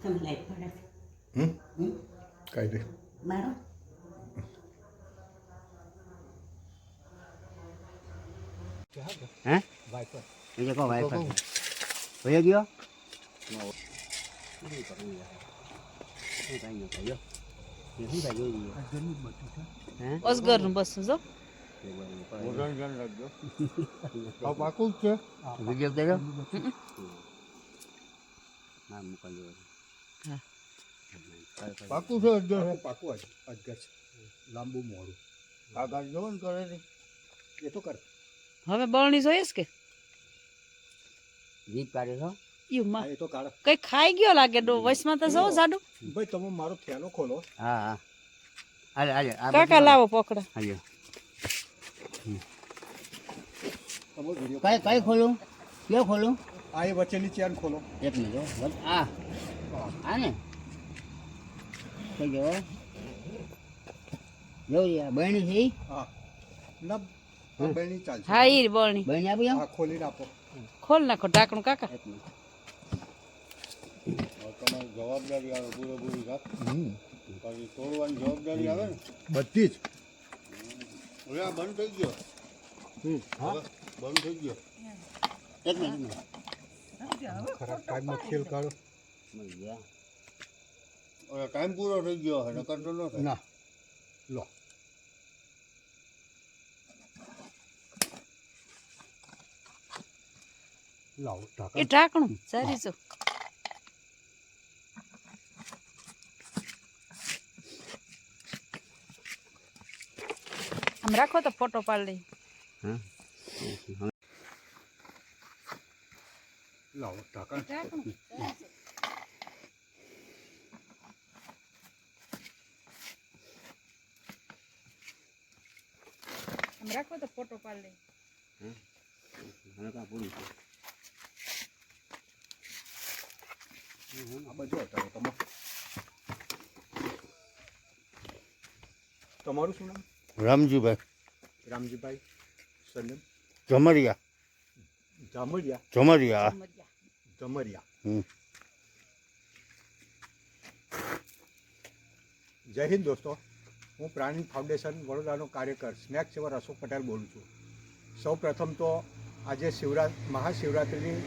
તમે લાઈટ પડે હમ હમ કાંઈ નહીં મારો હે એ બસ જો આ પાકું છે વીડિયો પાકું છે અજગર છે પાકું અજ અજગર છે. લાંબુ મોડું. આ ગાડી ને કરે ને એ તો કર. હવે બળણી જોઈશ કે? વીજ પાડે છો યું હા માં. એ તો કાઢ. કઈ ખાઈ ગયો લાગે? ડો વચમાં તો જવો જાડું ભાઈ તમે મારો થેલો ખોલો. હા હા. હાલે હાલે આ કાકા લાવો પકડા. હાલ્યો તમે વીડિયો કઈ કઈ ખોલું? કયો ખોલું? આ એ વચ્ચેની ચેન ખોલો. એક મિનિટ આ. આ ને થઈ ગયો જોઈ આ બહેણી છે? હા. ચાલશે. હા ઈ બહેણી બહેણી આપી હા ખોલીને આપો. ખોલ નાખો ઢાંકણું કાકા. તમારી જવાબદારી આવે પૂરેપૂરી હમ. પછી તોડવાની જવાબદારી આવે ને. બધી જ. હવે આ બંધ થઈ ગયો. હમ. હા બંધ થઈ ગયો. એક મિનિટ ખરાબ ટાઈમમાં ખેલ કાઢો. ગયા. હવે ટાઈમ પૂરો થઈ ગયો નકર તો ન થાય. ના. લો. લાવો એ ઢાંકણ સારી જો આમ રાખો તો ફોટો પાડી લઈ હા. લાવો ઢાંકણ. આમ રાખો તો ફોટો પાડી લઈ તમારું શું નામ? રામજીભાઈ. રામજીભાઈ. સરનેમ? જમરિયા. જમરિયા? જમરિયા. જમરિયા. હમ. જય હિન્દ દોસ્તો. હું પ્રાણી ફાઉન્ડેશન વડોદરાનો કાર્યકર સ્નેક સેવર અશોક પટેલ બોલું છું. સૌ પ્રથમ તો આજે શિવરા, મહાશિવરાત્રિની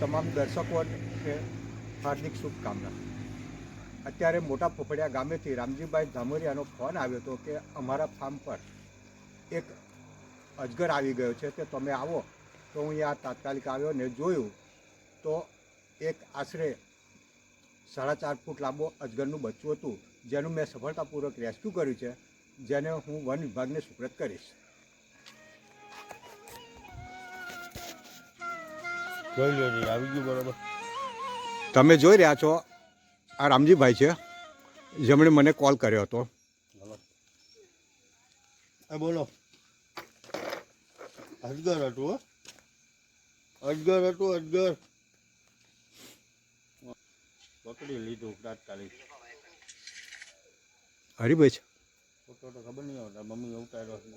તમામ દર્શકોને હાર્દિક શુભકામના. અત્યારે મોટા પોપડિયા ગામેથી રામજીભાઈ ધામરિયાનો ફોન આવ્યો હતો કે અમારા ફાર્મ પર એક અજગર આવી ગયો છે કે તમે આવો. તો હું અહીંયા તાત્કાલિક આવ્યો ને જોયું તો એક આશરે સાડા ચાર ફૂટ લાંબો અજગરનું બચ્ચું હતું. જેનું મેં સફળતાપૂર્વક રેસ્ક્યુ કર્યું છે જેને હું વન વિભાગને સુપ્રત કરીશ. જોઈ લેજે આવી ગયું બરોબર. તમે જોઈ રહ્યા છો આ રામજીભાઈ છે જેમણે મને કોલ કર્યો હતો. બોલો. અજગર હતું અજગર હતું અજગર. પકડી લીધું તાત્કાલિક. હરિભાઈ છે? ફોટો તો ખબર નહીં મમ્મી ઉતાર્યો છે